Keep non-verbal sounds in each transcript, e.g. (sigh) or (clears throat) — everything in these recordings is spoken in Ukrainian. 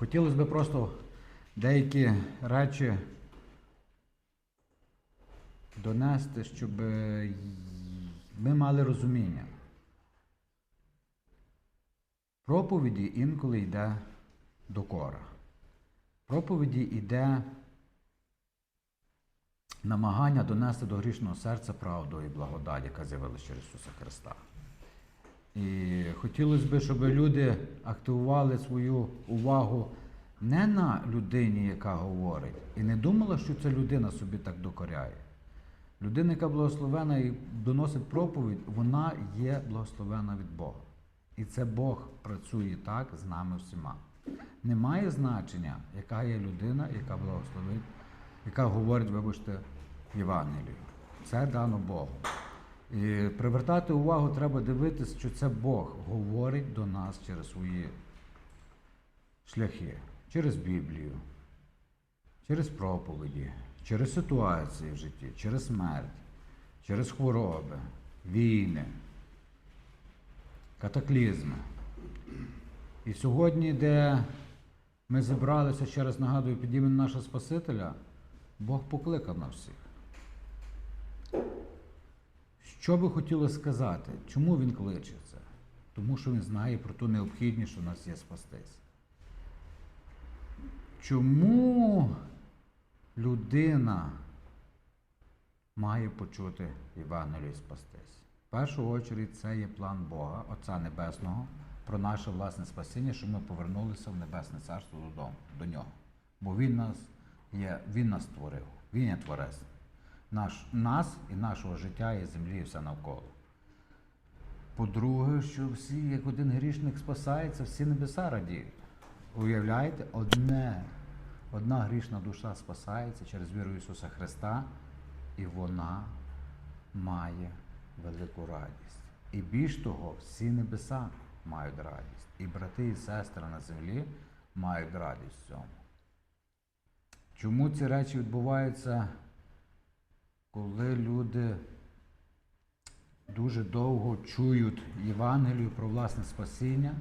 Хотілося б просто деякі речі донести, щоб е, ми мали розуміння. Проповіді інколи йде докора. Проповіді йде намагання донести до грішного серця правду і благодать, яка з'явилася через Ісуса Христа. І хотілося б, щоб люди активували свою увагу не на людині, яка говорить, і не думала, що ця людина собі так докоряє. Людина, яка благословена і доносить проповідь, вона є благословена від Бога. І це Бог працює так з нами всіма. Немає значення, яка є людина, яка благословить, яка говорить, вибачте, Євангелію. Це дано Богу. І привертати увагу треба дивитися, що це Бог говорить до нас через свої шляхи, через Біблію, через проповіді, через ситуації в житті, через смерть, через хвороби, війни, катаклізми. І сьогодні, де ми зібралися, ще раз нагадую, під іменем нашого Спасителя, Бог покликав на всіх. Що би хотілося сказати? Чому він кличе це? Тому що він знає про ту необхідність, що в нас є спастись. Чому людина має почути Євангелію спастись? В першу чергу це є план Бога, Отця Небесного, про наше власне спасіння, щоб ми повернулися в Небесне Царство додому, до нього. Бо Він нас є, Він нас створив, Він є творець. Наш, нас і нашого життя і землі і все навколо. По-друге, що всі, як один грішник спасається, всі небеса радіють. Уявляєте, одне, одна грішна душа спасається через віру Ісуса Христа, і вона має велику радість. І більш того, всі небеса мають радість. І брати і сестри на землі мають радість в цьому. Чому ці речі відбуваються, коли люди дуже довго чують Євангелію про власне спасіння,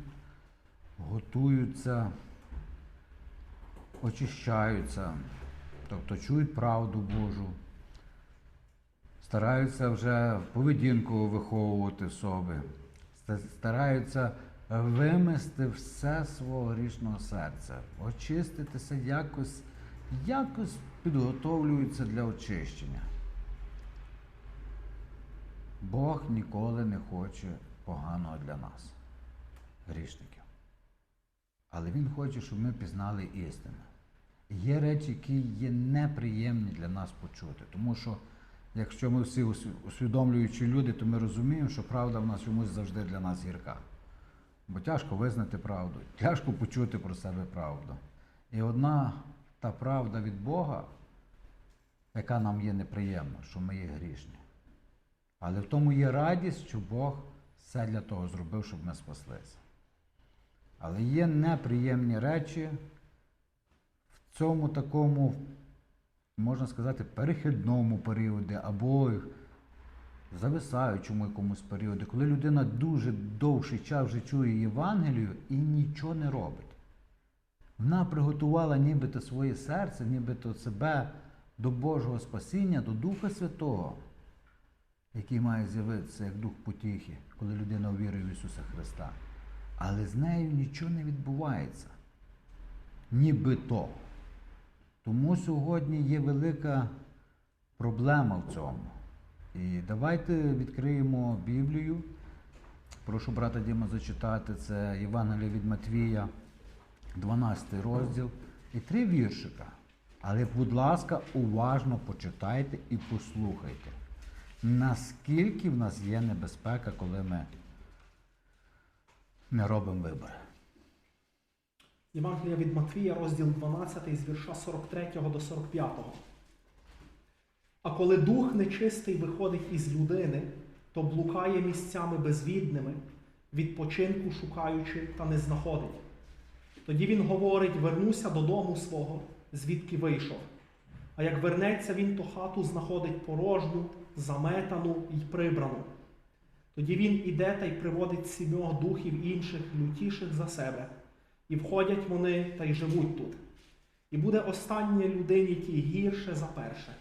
готуються, очищаються, тобто чують правду Божу, стараються вже поведінку виховувати в собі, стараються вимести все свого грішного серця, очиститися якось, якось підготовлюються для очищення. Бог ніколи не хоче поганого для нас, грішників. Але Він хоче, щоб ми пізнали істину. Є речі, які є неприємні для нас почути. Тому що, якщо ми всі усвідомлюючі люди, то ми розуміємо, що правда в нас чомусь завжди для нас гірка. Бо тяжко визнати правду, тяжко почути про себе правду. І одна та правда від Бога, яка нам є неприємна, що ми є грішні. Але в тому є радість, що Бог все для того зробив, щоб ми спаслися. Але є неприємні речі в цьому такому, можна сказати, перехідному періоді або зависаючому якомусь періоді, коли людина дуже довший час вже чує Євангелію і нічого не робить. Вона приготувала нібито своє серце, нібито себе до Божого спасіння, до Духа Святого який має з'явитися як дух потіхи, коли людина вірує в Ісуса Христа. Але з нею нічого не відбувається. Нібито. Тому сьогодні є велика проблема в цьому. І давайте відкриємо Біблію. Прошу брата Діма зачитати це Євангеліє від Матвія, 12 розділ і три віршика. Але, будь ласка, уважно почитайте і послухайте, наскільки в нас є небезпека, коли ми не робимо вибори. Євангелія від Матвія, розділ 12, з вірша 43 до 45. А коли дух нечистий виходить із людини, то блукає місцями безвідними, відпочинку шукаючи та не знаходить. Тоді він говорить: вернуся додому свого, звідки вийшов. А як вернеться він, то хату знаходить порожню, заметану й прибрану. Тоді він іде та й приводить сімьох духів інших, лютіших за себе, І входять вони та й живуть тут. І буде останнє людині тій гірше за перше.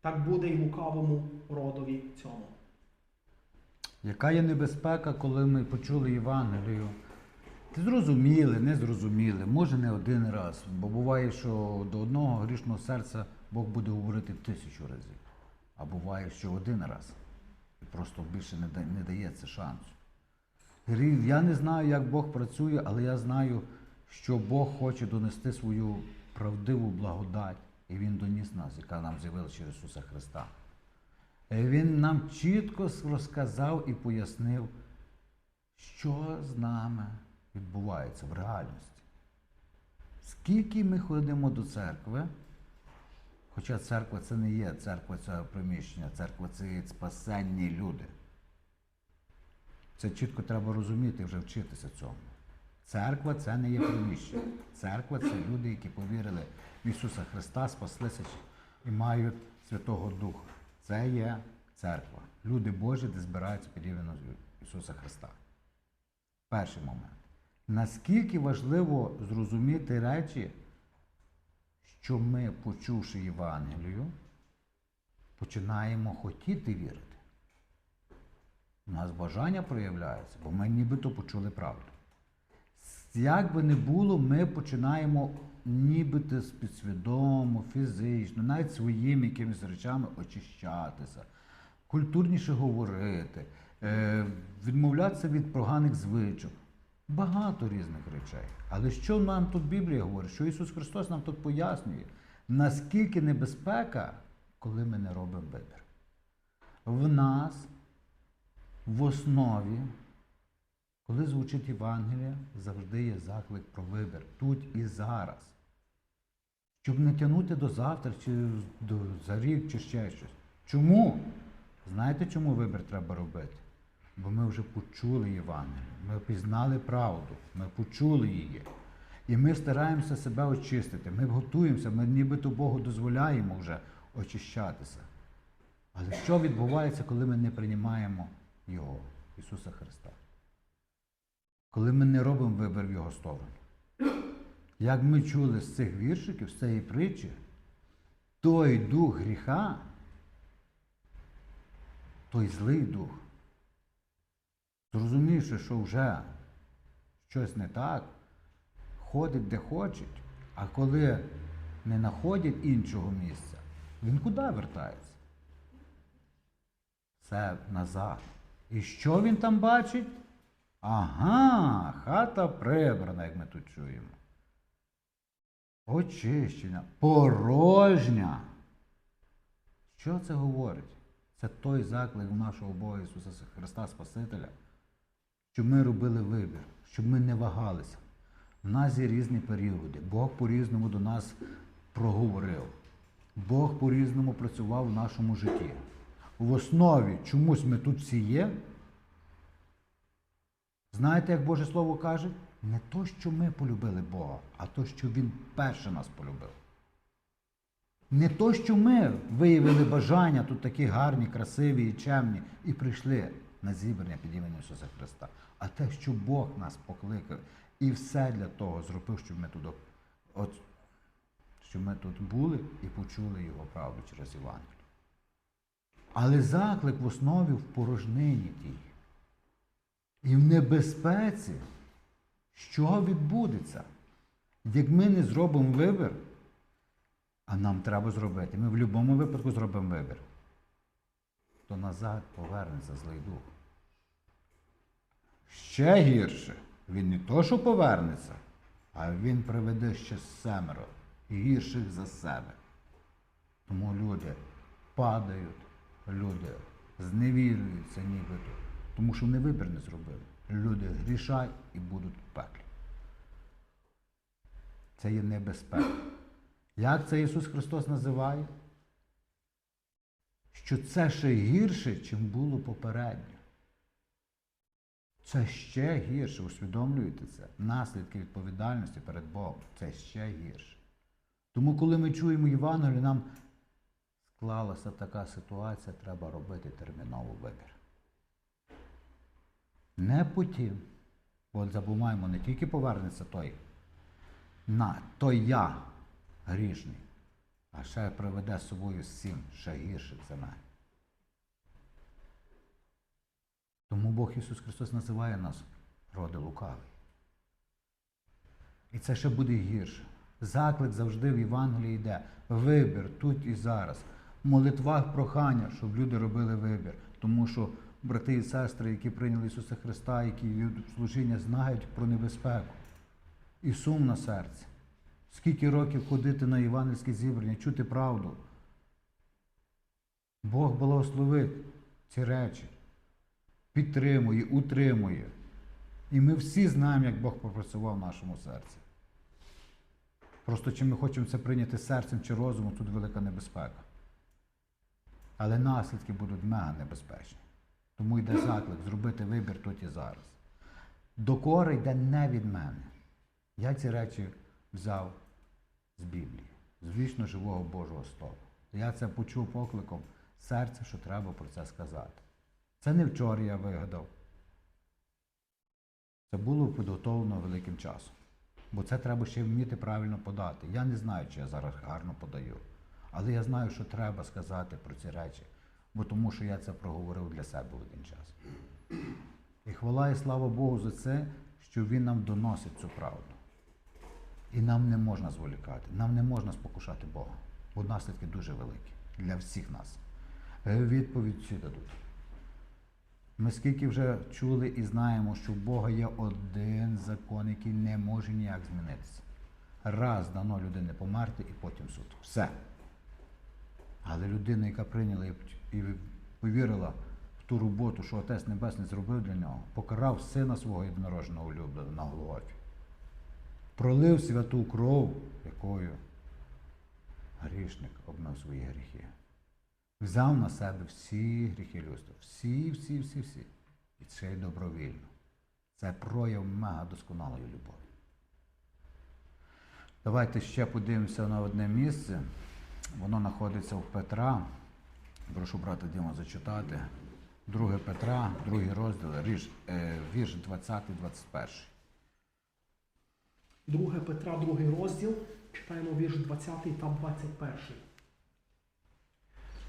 Так буде й лукавому родові цьому. Яка є небезпека, коли ми почули Євангелію? Зрозуміли, не зрозуміли, може не один раз, бо буває, що до одного грішного серця Бог буде говорити тисячу разів, а буває, що один раз. І просто більше не, не дається шансу. Я не знаю, як Бог працює, але я знаю, що Бог хоче донести свою правдиву благодать, і Він доніс нас, яка нам з'явилася через Ісуса Христа. Е, Він нам чітко розказав і пояснив, що з нами відбувається в реальності. Скільки ми ходимо до церкви, хоча церква це не є церква це приміщення, церква це спасенні люди. Це чітко треба розуміти вже вчитися цьому. Церква це не є приміщення. Церква це люди, які повірили в Ісуса Христа, спаслися і мають Святого Духа. Це є церква. Люди Божі, де збираються під ім'ям Ісуса Христа. Перший момент. Наскільки важливо зрозуміти речі, що ми, почувши Євангелію, починаємо хотіти вірити. У нас бажання проявляється, бо ми нібито почули правду. Як би не було, ми починаємо нібито підсвідомо, фізично, навіть своїми якимись речами очищатися, культурніше говорити, е, відмовлятися від поганих звичок. Багато різних речей. Але що нам тут Біблія говорить? Що Ісус Христос нам тут пояснює? Наскільки небезпека, коли ми не робимо вибір? В нас в основі, коли звучить Євангелія, завжди є заклик про вибір тут і зараз. Щоб не тягнути до завтра, чи до за рік, чи ще щось. Чому? Знаєте, чому вибір треба робити? Бо ми вже почули Євангелію, ми пізнали правду, ми почули її. І ми стараємося себе очистити. Ми готуємося, ми нібито Богу дозволяємо вже очищатися. Але що відбувається, коли ми не приймаємо Його, Ісуса Христа? Коли ми не робимо вибір в Його сторону? Як ми чули з цих віршиків, з цієї притчі, той дух гріха, той злий дух, зрозумівши, що вже щось не так, ходить де хочуть, а коли не знаходять іншого місця, він куди вертається? Це назад. І що він там бачить? Ага, хата прибрана, як ми тут чуємо. Очищена, порожня. Що це говорить? Це той заклик в нашого Бога Ісуса Христа Спасителя, щоб ми робили вибір, щоб ми не вагалися. В нас є різні періоди. Бог по-різному до нас проговорив. Бог по-різному працював в нашому житті. В основі чомусь ми тут всі є. Знаєте, як Боже Слово каже? Не то, що ми полюбили Бога, а то, що Він перше нас полюбив. Не то, що ми виявили бажання тут такі гарні, красиві і чемні, і прийшли на зібрання під іменем Ісуса Христа, а те, що Бог нас покликав і все для того зробив, щоб ми тут, от, щоб ми тут були і почули Його правду через Євангелію. Але заклик в основі в порожнині тій. І в небезпеці, що відбудеться, як ми не зробимо вибір, а нам треба зробити. Ми в будь-якому випадку зробимо вибір, то назад повернеться злий дух. Ще гірше, він не то, що повернеться, а він приведе ще семеро гірших за себе. Тому люди падають, люди зневірюються нібито, тому що вони вибір не зробили. Люди грішать і будуть в пеклі. Це є небезпека. Як це Ісус Христос називає? Що це ще гірше, чим було попередньо. Це ще гірше, усвідомлюєте це? Наслідки відповідальності перед Богом. Це ще гірше. Тому, коли ми чуємо Євангелію, нам склалася така ситуація, треба робити терміновий вибір. Не потім, бо забуваємо, не тільки повернеться той, на то я грішний, а ще приведе з собою сім ще гірших за мене. Тому Бог Ісус Христос називає нас роди лукавий. І це ще буде гірше. Заклик завжди в Євангелії йде. Вибір тут і зараз. В молитвах прохання, щоб люди робили вибір. Тому що брати і сестри, які прийняли Ісуса Христа, які служіння, знають про небезпеку. І сум на серці. Скільки років ходити на євангельське зібрання, чути правду. Бог благословить ці речі, підтримує, утримує. І ми всі знаємо, як Бог попрацював в нашому серці. Просто чи ми хочемо це прийняти серцем чи розумом, тут велика небезпека. Але наслідки будуть мега небезпечні. Тому йде заклик зробити вибір тут і зараз. Докора йде не від мене. Я ці речі взяв з Біблії, з вічно живого Божого Слова. Я це почув покликом серця, що треба про це сказати. Це не вчора я вигадав. Це було підготовлено великим часом. Бо це треба ще вміти правильно подати. Я не знаю, чи я зараз гарно подаю. Але я знаю, що треба сказати про ці речі, бо тому що я це проговорив для себе в один час. І хвала і слава Богу за це, що Він нам доносить цю правду. І нам не можна зволікати, нам не можна спокушати Бога, бо наслідки дуже великі для всіх нас. Е, Відповідь всі дадуть. Ми скільки вже чули і знаємо, що в Бога є один закон, який не може ніяк змінитися. Раз дано людині померти і потім суд. Все. Але людина, яка прийняла і повірила в ту роботу, що Отець Небесний зробив для нього, покарав сина свого єдинорожного улюбленого на Голгофі. Пролив святу кров, якою грішник обмив свої гріхи. Взяв на себе всі гріхи людства. Всі, всі, всі, всі. І це й добровільно. Це прояв мега досконалої любові. Давайте ще подивимося на одне місце. Воно знаходиться в Петра. Прошу брата Діма зачитати. 2 Петра, другий розділ, е, вірш 20-21. 2 Петра, другий розділ, читаємо вірш 20 та 21.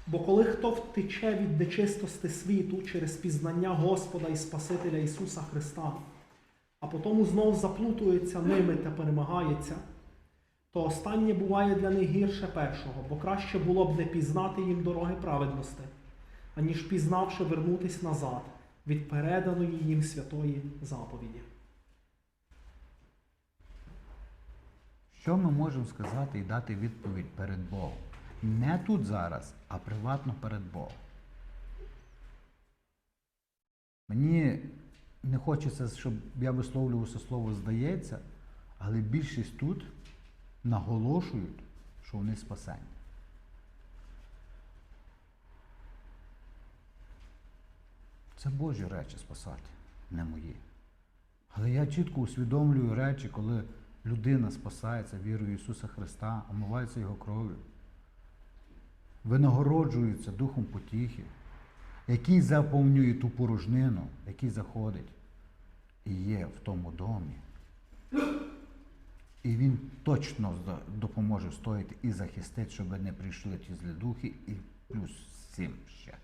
Бо коли хто втече від нечистости світу через пізнання Господа і Спасителя Ісуса Христа, а потому знов заплутується ними та перемагається, то останнє буває для них гірше першого, бо краще було б не пізнати їм дороги праведності, аніж пізнавши вернутись назад від переданої їм святої заповіді. Що ми можемо сказати і дати відповідь перед Богом? Не тут зараз, а приватно перед Богом. Мені не хочеться, щоб я висловлювався слово здається, але більшість тут наголошують, що вони спасені. Це Божі речі спасати, не мої. Але я чітко усвідомлюю речі, коли людина спасається вірою Ісуса Христа, омивається Його кров'ю, винагороджується духом потіхи, який заповнює ту порожнину, який заходить і є в тому домі. І він точно допоможе стояти і захистить, щоб не прийшли ті злі духи, і плюс сім ще.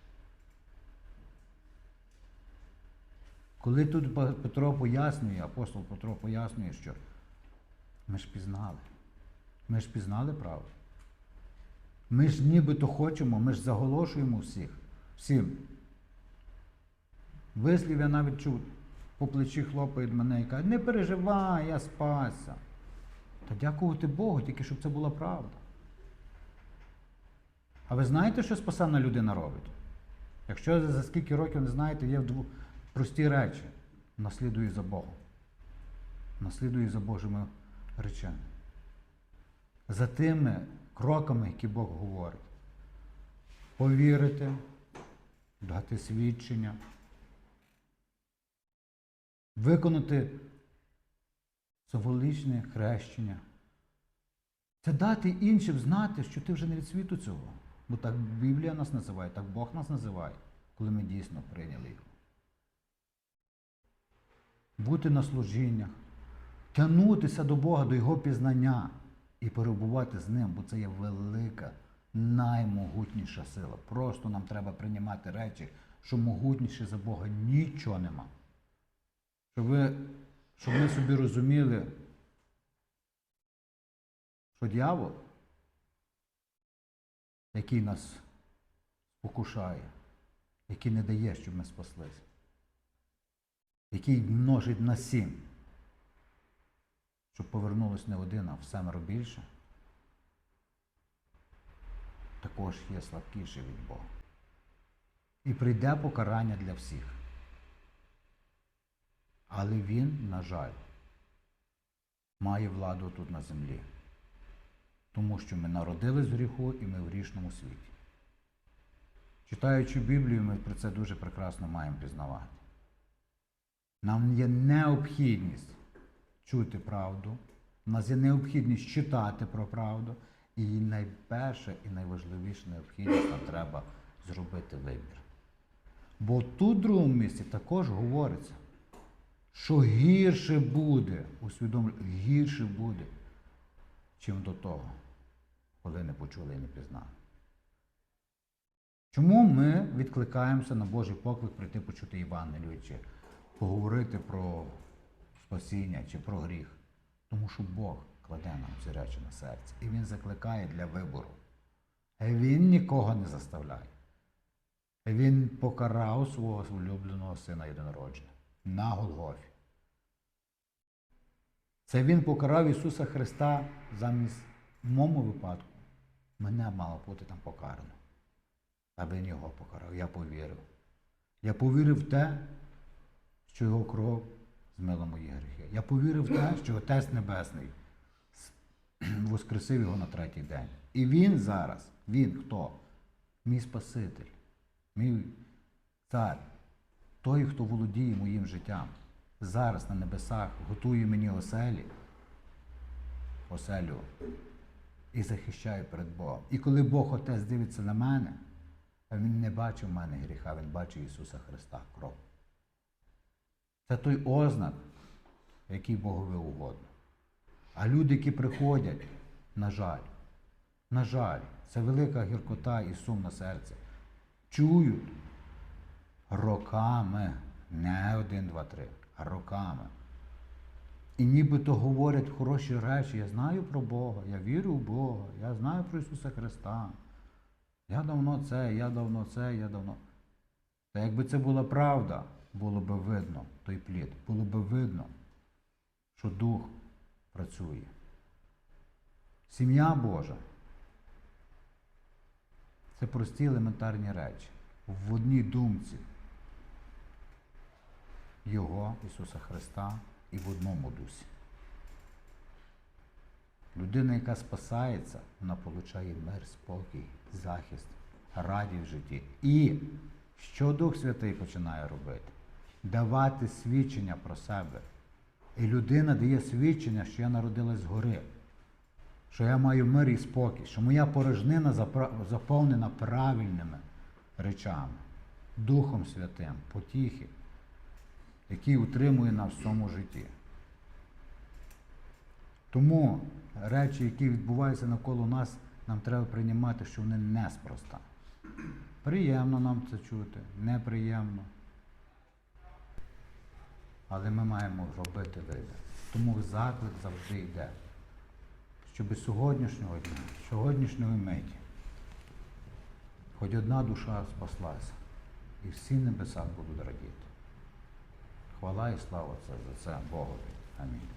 Коли тут Петро пояснює, апостол Петро пояснює, що ми ж пізнали. Ми ж пізнали правду. Ми ж нібито хочемо, ми ж заголошуємо всіх, всім. Вислів я навіть чув, по плечі хлопають мене і кажуть, не переживай, я спасся. Та дякувати Богу, тільки щоб це була правда. А ви знаєте, що спасена людина робить? Якщо за- скільки років не знаєте, є дву- прості речі. Наслідує за Богом. Наслідує за Божими речами. За тими кроками, які Бог говорить. Повірити, дати свідчення, виконати символічне хрещення. Це дати іншим знати, що ти вже не від світу цього. Бо так Біблія нас називає, так Бог нас називає, коли ми дійсно прийняли його. Бути на служіннях, тягнутися до Бога, до Його пізнання і перебувати з Ним, бо це є велика, наймогутніша сила. Просто нам треба приймати речі, що могутніше за Бога нічого нема. Щоб, ви, щоб ми собі розуміли, що дьявол, який нас покушає, який не дає, щоб ми спаслися, який множить на сім, щоб повернулось не один, а в семеро більше, також є слабкіший від Бога. І прийде покарання для всіх. Але він, на жаль, має владу тут на землі. Тому що ми народились в гріху і ми в грішному світі. Читаючи Біблію, ми про це дуже прекрасно маємо пізнавати. Нам є необхідність чути правду, у нас є необхідність читати про правду, і найперше і найважливіше необхідність нам треба зробити вибір. Бо тут в другому місці також говориться, що гірше буде, усвідомлю, гірше буде, чим до того, коли не почули і не пізнали. Чому ми відкликаємося на Божий поклик прийти почути Євангелію, чи поговорити про спасіння чи про гріх? Тому що Бог кладе нам ці речі на серце. І Він закликає для вибору. Він нікого не заставляє. Він покарав свого улюбленого сина єдинородження на Голгофі. Це Він покарав Ісуса Христа замість в моєму випадку. Мене мало бути там покарано. А він його покарав. Я повірив. Я повірив в те, що його кров змила мої гріхи. Я повірив в те, що Отець Небесний (clears throat) воскресив його на третій день. І він зараз, він хто? Мій Спаситель, мій цар, той, хто володіє моїм життям. Зараз на небесах готує мені оселі, оселю і захищаю перед Богом. І коли Бог Отець дивиться на мене, Він не бачив в мене гріха, Він бачив Ісуса Христа кров. Це той ознак, який Богові угодно. А люди, які приходять, на жаль, на жаль, це велика гіркота і сум на серці, чують роками, не один, два, три, а роками. І нібито говорять хороші речі. Я знаю про Бога, я вірю в Бога, я знаю про Ісуса Христа. Я давно це, я давно це, я давно. Та якби це була правда, було би видно той плід, було би видно, що Дух працює. Сім'я Божа це прості елементарні речі. В одній думці Його, Ісуса Христа, і в одному дусі. Людина, яка спасається, вона отримує мир, спокій, захист, радість в житті. І що Дух Святий починає робити? Давати свідчення про себе. І людина дає свідчення, що я народилась згори, що я маю мир і спокій, що моя порожнина заповнена правильними речами, Духом Святим, потіхи, який утримує нас в цьому житті. Тому речі, які відбуваються навколо нас, нам треба приймати, що вони неспроста. Приємно нам це чути, неприємно. Але ми маємо робити вибір. Тому заклик завжди йде. Щоб сьогоднішнього дня, сьогоднішньої миті, хоч одна душа спаслася, і всі небеса будуть радіти. Хвала і слава за це Богові. Амінь.